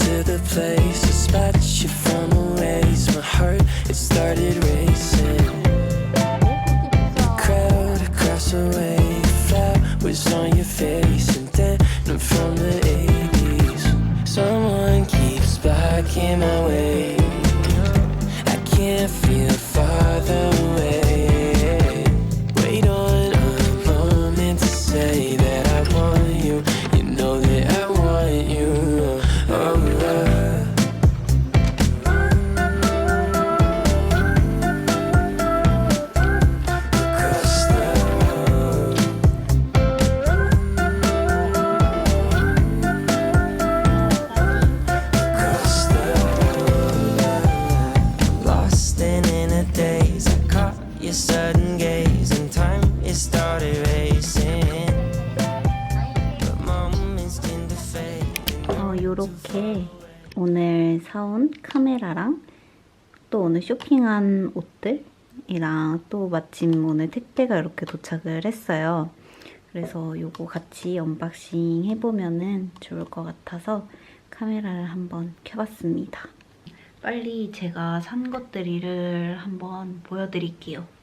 to the place, the spot you from your sudden gaze, and time it started racing. But moments tend to fade. 어, 요렇게 오늘 사온 카메라랑 또 오늘 쇼핑한 옷들이랑 또 마침 오늘 택배가 이렇게 도착을 했어요. 그래서 요거 같이 언박싱 해보면은 좋을 것 같아서 카메라를 한번 켜봤습니다. 빨리 제가 산 것들을 한번 보여드릴게요.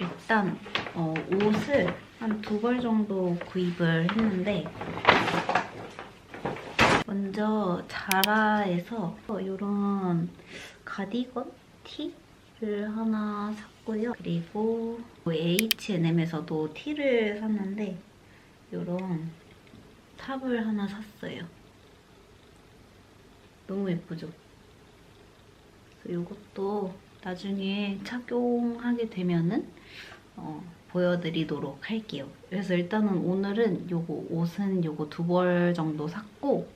일단 어, 옷을 한 두 벌 정도 구입을 했는데 먼저 자라에서 이런 가디건 티를 하나 샀고요. 그리고 H&M에서도 티를 샀는데 이런 탑을 하나 샀어요. 너무 예쁘죠? 이것도 나중에 착용하게 되면은 어, 보여드리도록 할게요. 그래서 일단은 오늘은 요거 옷은 요거 두 벌 정도 샀고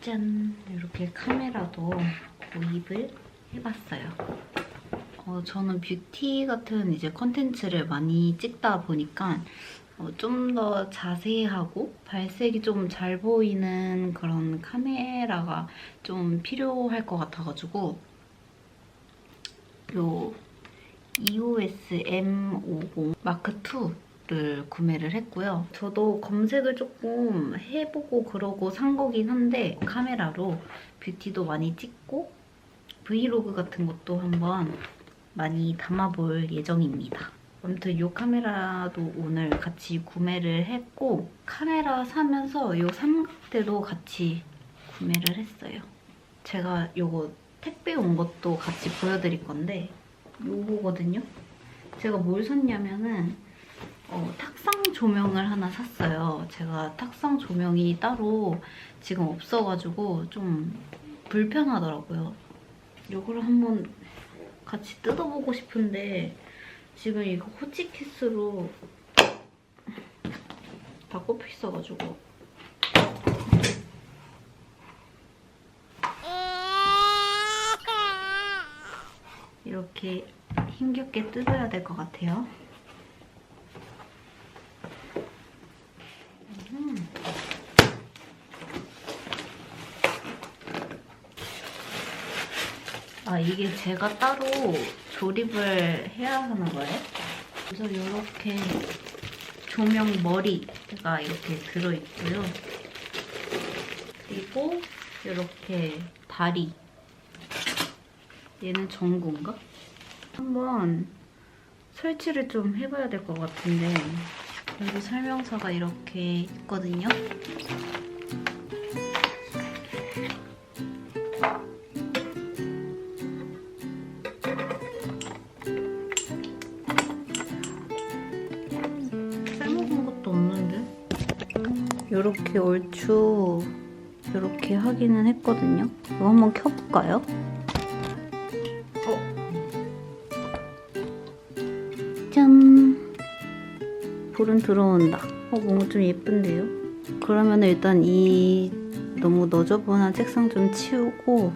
짠! 이렇게 카메라도 구입을 해봤어요. 어, 저는 뷰티 같은 이제 컨텐츠를 많이 찍다 보니까 어, 좀 더 자세하고 발색이 좀 잘 보이는 그런 카메라가 좀 필요할 것 같아가지고 요 EOS M50 마크 2를 구매를 했고요. 저도 검색을 조금 해보고 그러고 산 거긴 한데 카메라로 뷰티도 많이 찍고 브이로그 같은 것도 한번 많이 담아볼 예정입니다. 아무튼 이 카메라도 오늘 같이 구매를 했고 카메라 사면서 이 삼각대도 같이 구매를 했어요. 제가 요거 택배 온 것도 같이 보여드릴 건데 요거거든요. 제가 뭘 샀냐면은 어, 탁상 조명을 하나 샀어요. 제가 탁상 조명이 따로 지금 없어가지고 좀 불편하더라고요. 요거를 한번 같이 뜯어보고 싶은데 지금 이거 호치키스로 다 꼽혀 있어가지고 이렇게 힘겹게 뜯어야 될 것 같아요. 음. 아 이게 제가 따로 조립을 해야 하는 거예요? 그래서 이렇게 조명 머리가 이렇게 들어있고요. 그리고 이렇게 다리 얘는 전구인가? 한번 설치를 좀 해봐야 될 것 같은데 여기 설명서가 이렇게 있거든요. 빼먹은 것도 없는데? 이렇게 얼추 이렇게 하기는 했거든요. 이거 한번 켜볼까요? 불은 들어온다. 어, 뭔가 좀 예쁜데요? 그러면 일단 이 너무 너저분한 책상 좀 치우고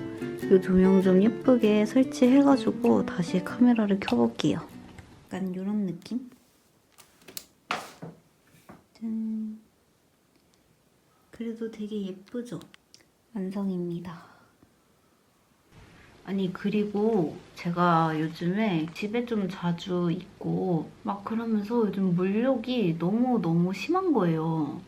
이 조명 좀 예쁘게 설치해가지고 다시 카메라를 켜볼게요. 약간 이런 느낌? 짠. 그래도 되게 예쁘죠? 완성입니다. 아니 그리고 제가 요즘에 집에 좀 자주 있고 막 그러면서 요즘 물욕이 너무너무 심한 거예요.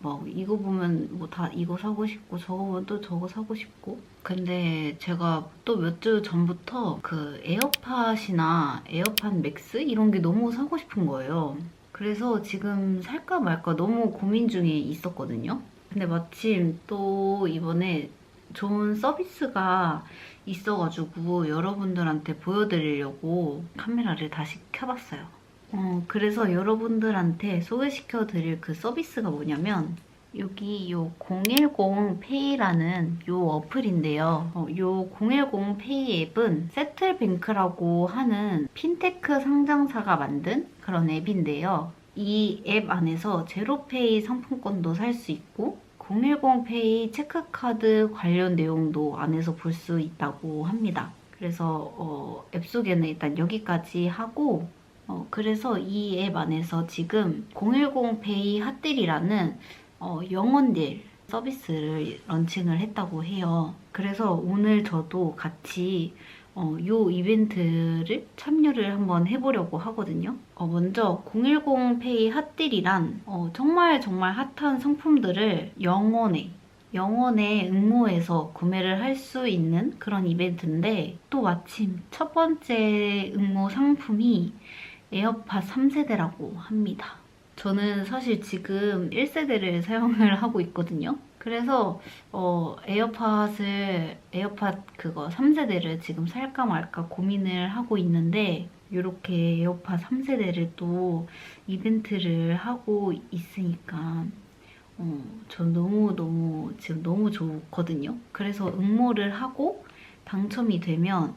막 이거 보면 뭐 다 이거 사고 싶고 저거 보면 또 저거 사고 싶고 근데 제가 또 몇 주 전부터 그 에어팟이나 에어팟 맥스 이런 게 너무 사고 싶은 거예요. 그래서 지금 살까 말까 너무 고민 중에 있었거든요. 근데 마침 또 이번에 좋은 서비스가 있어가지고 여러분들한테 보여드리려고 카메라를 다시 켜봤어요. 어, 그래서 여러분들한테 소개시켜 드릴 그 서비스가 뭐냐면 여기 요 010 페이라는 요 어플인데요. 어, 요010 페이 앱은 세틀뱅크라고 하는 핀테크 상장사가 만든 그런 앱인데요. 이 앱 안에서 제로페이 상품권도 살 수 있고 010 페이 체크카드 관련 내용도 안에서 볼 수 있다고 합니다. 그래서 어, 앱 소개는 일단 여기까지 하고 어, 그래서 이 앱 안에서 지금 010 페이 핫딜이라는 어, 영원딜 서비스를 런칭을 했다고 해요. 그래서 오늘 저도 같이 어, 요 이벤트를 참여를 한번 해보려고 하거든요. 어, 먼저 010 페이 핫딜이란 어, 정말 정말 핫한 상품들을 영원에 영원의 응모에서 구매를 할 수 있는 그런 이벤트인데 또 마침 첫 번째 응모 상품이 에어팟 3세대라고 합니다. 저는 사실 지금 1세대를 사용을 하고 있거든요. 그래서 어, 에어팟을 에어팟 그거 3세대를 지금 살까 말까 고민을 하고 있는데 이렇게 에어팟 3세대를 또 이벤트를 하고 있으니까 어, 전 너무 너무 지금 너무 좋거든요. 그래서 응모를 하고 당첨이 되면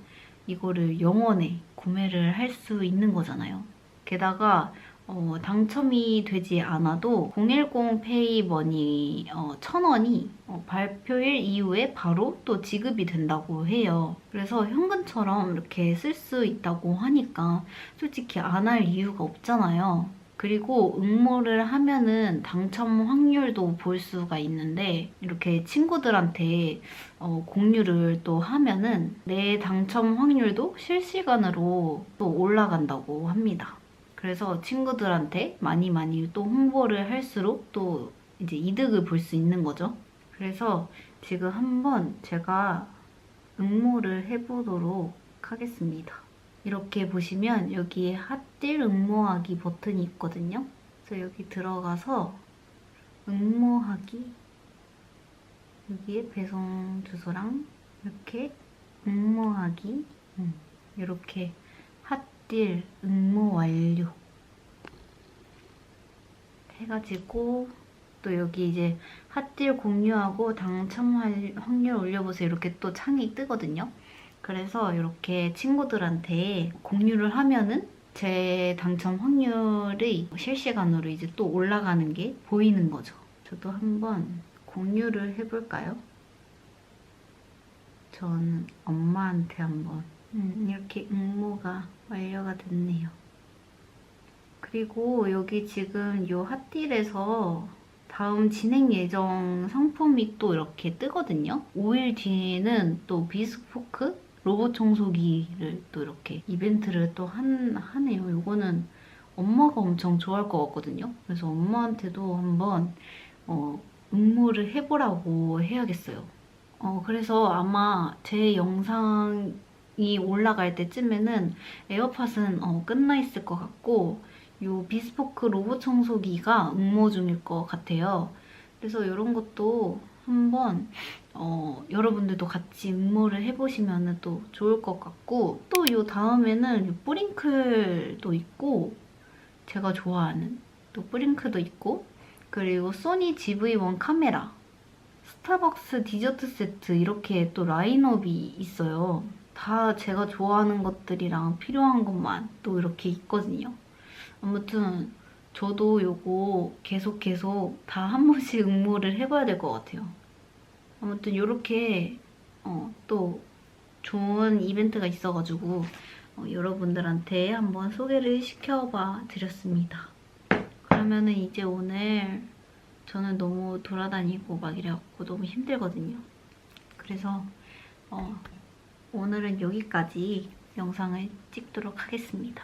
이거를 영원에 구매를 할 수 있는 거잖아요. 게다가 어, 당첨이 되지 않아도 010 페이머니 어, 1000원이 어, 발표일 이후에 바로 또 지급이 된다고 해요. 그래서 현금처럼 이렇게 쓸 수 있다고 하니까 솔직히 안 할 이유가 없잖아요. 그리고 응모를 하면은 당첨 확률도 볼 수가 있는데 이렇게 친구들한테 어, 공유를 또 하면은 내 당첨 확률도 실시간으로 또 올라간다고 합니다. 그래서 친구들한테 많이 많이 또 홍보를 할수록 또 이제 이득을 볼 수 있는 거죠. 그래서 지금 한번 제가 응모를 해보도록 하겠습니다. 이렇게 보시면 여기에 핫딜 응모하기 버튼이 있거든요. 그래서 여기 들어가서 응모하기 여기에 배송 주소랑 이렇게 응모하기 음, 이렇게 핫 딜 응모 완료 해가지고 또 여기 이제 핫딜 공유하고 당첨 확- 확률 올려보세요 이렇게 또 창이 뜨거든요. 그래서 이렇게 친구들한테 공유를 하면은 제 당첨 확률이 실시간으로 이제 또 올라가는 게 보이는 거죠. 저도 한번 공유를 해볼까요? 전 엄마한테 한번 음, 이렇게 응모가 완료가 됐네요. 그리고 여기 지금 요 핫딜에서 다음 진행 예정 상품이 또 이렇게 뜨거든요. 5일 뒤에는 또 비스포크 로봇 청소기를 또 이렇게 이벤트를 또 한, 하네요. 이거는 엄마가 엄청 좋아할 것 같거든요. 그래서 엄마한테도 한번 어, 응모를 해보라고 해야겠어요. 어, 그래서 아마 제 영상 이 올라갈 때쯤에는 에어팟은 어, 끝나 있을 것 같고 요 비스포크 로봇 청소기가 응모 중일 것 같아요. 그래서 이런 것도 한번 어, 여러분들도 같이 응모를 해보시면 또 좋을 것 같고 또요 다음에는 요 뿌링클도 있고 제가 좋아하는 또 뿌링클도 있고 그리고 소니 GV1 카메라 스타벅스 디저트 세트 이렇게 또 라인업이 있어요. 다 제가 좋아하는 것들이랑 필요한 것만 또 이렇게 있거든요. 아무튼 저도 요거 계속 계속 다 한 번씩 응모를 해봐야 될 것 같아요. 아무튼 요렇게 어, 또 좋은 이벤트가 있어가지고 어, 여러분들한테 한번 소개를 시켜봐 드렸습니다. 그러면은 이제 오늘 저는 너무 돌아다니고 막 이래갖고 너무 힘들거든요. 그래서 어, 오늘은 여기까지 영상을 찍도록 하겠습니다.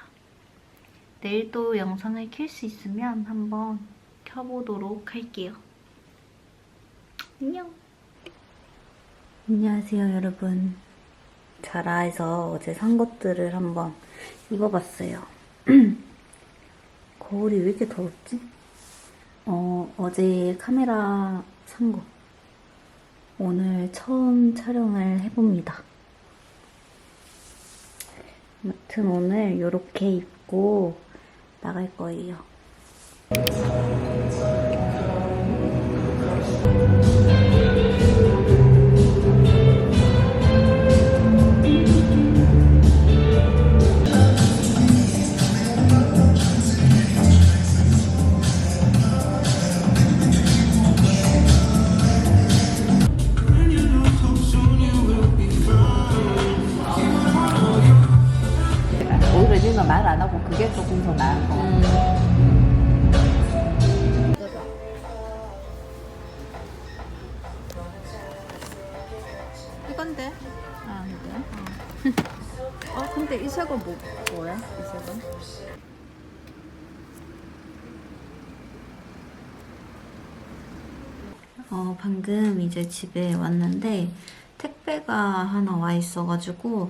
내일 또 영상을 켤 수 있으면 한번 켜보도록 할게요. 안녕. 안녕하세요, 여러분. 자라에서 어제 산 것들을 한번 입어봤어요. 거울이 왜 이렇게 더럽지? 어, 어제 카메라 산 거. 오늘 처음 촬영을 해봅니다. 아무튼 오늘 이렇게 입고 나갈 거예요. 그게 조금 더 나은 거. 이건데? 아, 그래? 어, 근데 이 색은 뭐, 뭐야? 이 색은? 어, 방금 이제 집에 왔는데 택배가 하나 와 있어가지고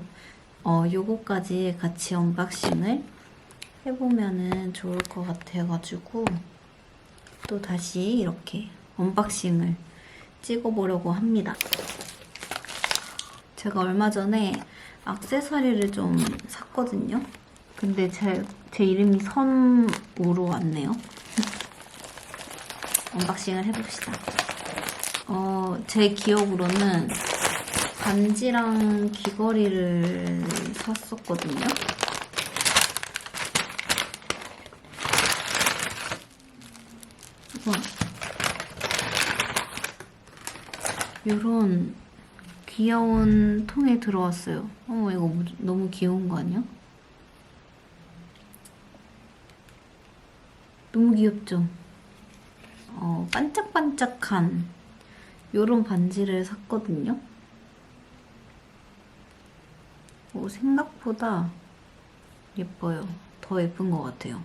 어, 요거까지 같이 언박싱을 해보면은 좋을 것 같아가지고 또 다시 이렇게 언박싱을 찍어보려고 합니다. 제가 얼마 전에 악세사리를 좀 샀거든요. 근데 제, 제 이름이 선우로 왔네요. 언박싱을 해봅시다. 어, 제 기억으로는 반지랑 귀걸이를 샀었거든요. 우와. 요런 귀여운 통에 들어왔어요. 어머, 이거 뭐- 너무 귀여운 거 아니야? 너무 귀엽죠? 어, 반짝반짝한 요런 반지를 샀거든요. 오, 생각보다 예뻐요. 더 예쁜 것 같아요.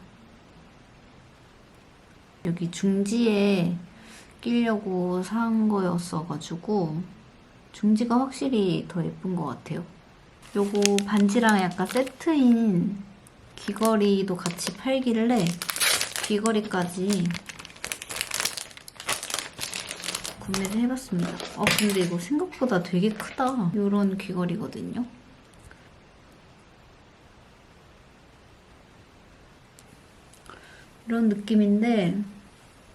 여기 중지에 끼려고 산 거였어가지고 중지가 확실히 더 예쁜 것 같아요. 요거 반지랑 약간 세트인 귀걸이도 같이 팔길래 귀걸이까지 구매를 해봤습니다. 어, 근데 이거 생각보다 되게 크다. 요런 귀걸이거든요. 이런 느낌인데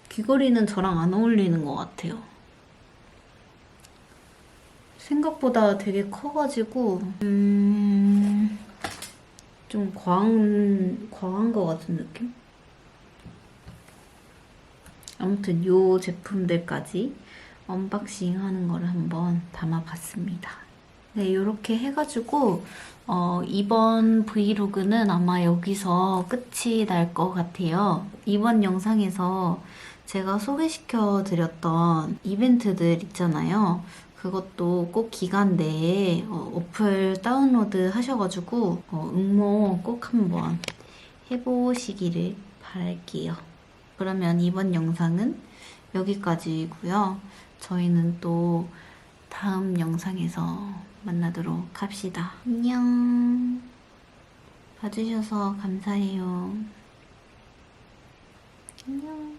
귀걸이는 저랑 안 어울리는 것 같아요. 생각보다 되게 커가지고 음... 좀 과한 과한 것 같은 느낌? 아무튼 요 제품들까지 언박싱 하는 거를 한번 담아봤습니다. 네, 이렇게 해가지고 어, 이번 브이로그는 아마 여기서 끝이 날 것 같아요. 이번 영상에서 제가 소개시켜 드렸던 이벤트들 있잖아요. 그것도 꼭 기간 내에 어, 어플 다운로드 하셔가지고 어, 응모 꼭 한번 해보시기를 바랄게요. 그러면 이번 영상은 여기까지고요. 저희는 또 다음 영상에서 만나도록 합시다. 안녕. 봐주셔서 감사해요. 안녕.